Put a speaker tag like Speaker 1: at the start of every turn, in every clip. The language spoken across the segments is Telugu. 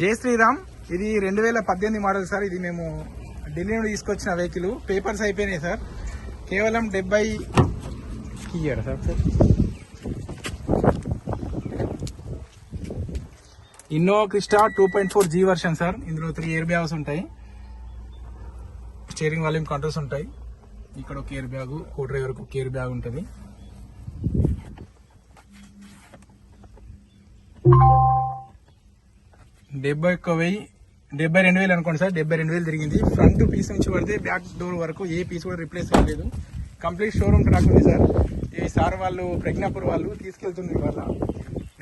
Speaker 1: జై శ్రీరామ్. ఇది రెండు వేల పద్దెనిమిది మోడల్ సార్. ఇది మేము ఢిల్లీ నుండి తీసుకొచ్చిన వెహికల్ పేపర్స్ అయిపోయినాయి సార్. కేవలం డెబ్బై ఇయ్యాడు sir. Innova Crysta two point four G version sir. ఇందులో త్రీ ఇయర్ బ్యాగ్స్ ఉంటాయి. స్టీరింగ్ వాల్యూమ్ కంట్రోల్స్ ఉంటాయి. ఇక్కడ ఒక ఇయర్ బ్యాగ్ కో డ్రైవర్కి ఒక ఇయర్ బ్యాగ్ ఉంటుంది. డెబ్బై ఒక్క వెయ్యి డెబ్బై రెండు వేలు అనుకోండి సార్ డెబ్బై రెండు వేలు తిరిగింది. ఫ్రంట్ పీస్ నుంచి పడితే బ్యాక్ డోర్ వరకు ఏ పీస్ కూడా రిప్లేస్ అవ్వలేదు కంప్లీట్ షోరూమ్ ట్రాక్ ఉంది సార్. ఈ సార్ వాళ్ళు ప్రజ్ఞాపూర్ వాళ్ళు తీసుకెళ్తుంది ఇవాళ.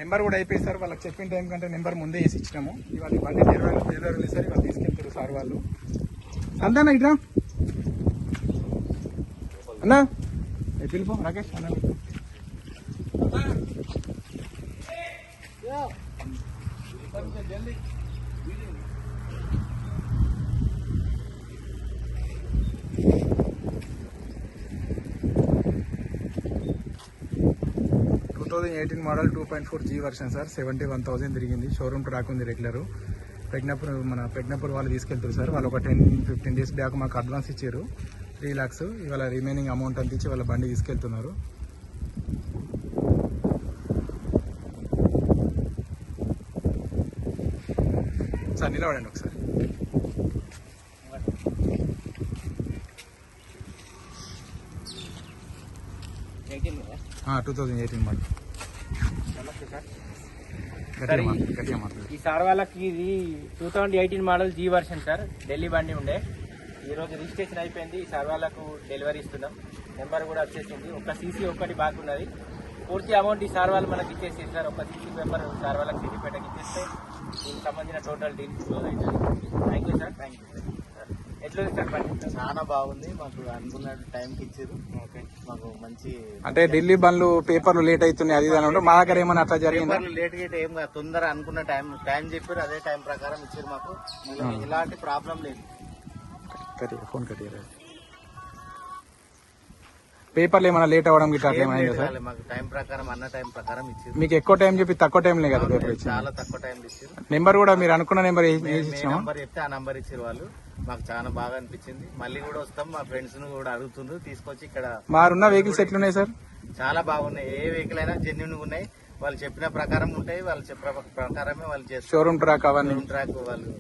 Speaker 1: నెంబర్ కూడా అయిపోయింది సార్. వాళ్ళకి చెప్పిన టైం కంటే నెంబర్ ముందే వేసి ఇచ్చినాము. ఇవాళ బండి డెలివరీ డెలివరీ ఉంది సార్. ఇవాళ తీసుకెళ్తారు సార్ వాళ్ళు. అందానా ఇట్రా? అన్నా? పిలుపు? రాకేష్ అన్నా? Two thousand eighteen model two point four G version sir seventy one thousand తిరిగింది. షోరూమ్ ట్రాక్ ఉంది రెగ్యులర్ పెట్టినప్పుడు మన పెట్టినప్పుడు వాళ్ళు తీసుకెళ్తారు సార్ వాళ్ళు ఒక టెన్ ఫిఫ్టీన్ డేస్ బ్యాక్ మాకు అడ్వాన్స్ ఇచ్చారు. త్రీ ల్యాక్స్ ఇవాళ రిమైనింగ్ అమౌంట్ అందించి వాళ్ళ బండి తీసుకెళ్తున్నారు. సార్ నిలబడండి ఒకసారి. టూ థౌజండ్ ఎయిటీన్ మాట్లాడు
Speaker 2: ఈ సార్ వాళ్ళకి ఇది two thousand eighteen model G version sir Delhi బండి ఉండే. ఈ రోజు రిజిస్ట్రేషన్ అయిపోయింది ఈ సార్ వాళ్ళకు డెలివరీ ఇస్తున్నాం. నెంబర్ కూడా వచ్చేసింది. ఒక సీసీ ఒక్కటి బాగున్నది. పూర్తి అమౌంట్ ఈ సార్ వాళ్ళు మనకి ఇచ్చేసి సార్ ఒక సీసీ పేపర్ సార్ వాళ్ళకి సిద్దిపేటకి ఇచ్చేస్తే దీనికి సంబంధించిన టోటల్ డీల్స్ క్లోజ్ అవుతుంది. Thank you sir thank you sir ఎట్లుంది సార్ బండి
Speaker 3: చాలా బాగుంది. మాకు అనుకున్న టైంకి ఇచ్చారు.
Speaker 2: ఓకే
Speaker 3: మాకు మంచి
Speaker 1: అంటే ఢిల్లీ బండ్లు పేపర్లు లేట్ అవుతున్నాయి అది అంటే మా దగ్గర ఏమైనా అట్లా జరిగిందా?
Speaker 3: లేట్ గేట్ ఏం కాదు. తొందర అనుకున్న టైం టైం చెప్పారు. అదే టైం ప్రకారం ఇచ్చారు మాకు. ఎలాంటి ప్రాబ్లం లేదు.
Speaker 1: ఫోన్ కట్టిగా పేపర్లు ఏమైనా లేట్ అవ్వడం గిట్లా అట్లా ఏమైనా సార్.
Speaker 3: మాకు టైం ప్రకారం అన్న టైం ప్రకారం ఇచ్చారు
Speaker 1: మీకు ఎక్కువ టైం చెప్పి తక్కువ టైంలే కదా పేపర్ ఇచ్చింది?
Speaker 3: చాలా తక్కువ టైం ఇచ్చారు
Speaker 1: నెంబర్ కూడా మీరు అనుకున్న నెంబర్
Speaker 3: మే నంబర్ చెప్తే ఆ నంబర్ ఇచ్చారు వాళ్ళు. మాకు చాలా బాగా అనిపించింది. మళ్ళీ కూడా వస్తాం మా ఫ్రెండ్స్ను కూడా అడుగుతుండ్రు తీసుకొచ్చి ఇక్కడ
Speaker 1: మారున్న వెహికల్స్ ఎట్లున్నాయి సార్?
Speaker 3: చాలా బాగున్నాయి. ఏ వెహికల్ అయినా జెన్యున్ ఉన్నాయి. వాళ్ళు చెప్పిన ప్రకారం ఉంటాయి వాళ్ళు చెప్పిన ప్రకారమే వాళ్ళు చేస్తారు.
Speaker 1: షోరూమ్ ట్రాక్ అవన్నీ.
Speaker 3: ట్రాక్ వాళ్ళు.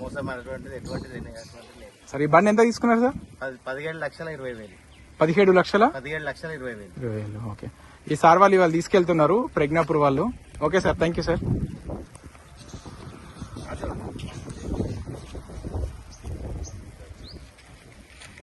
Speaker 3: మోసం అనేటువంటిది ఎటువంటిది అటువంటిది లేదు.
Speaker 1: సార్ ఈ బండి ఎంత తీసుకున్నారు సార్?
Speaker 3: పది పదిహేడు లక్షల ఇరవై వేలు.
Speaker 1: పదిహేడు లక్షల?
Speaker 3: పదిహేడు లక్షల ఇరవై వేలు
Speaker 1: ఇరవై వేలు ఓకే. ఈ సార్ వాళ్ళు ఇవాళ తీసుకెళ్తున్నారు ప్రజ్ఞాపూర్ వాళ్ళు. Okay sir thank you sir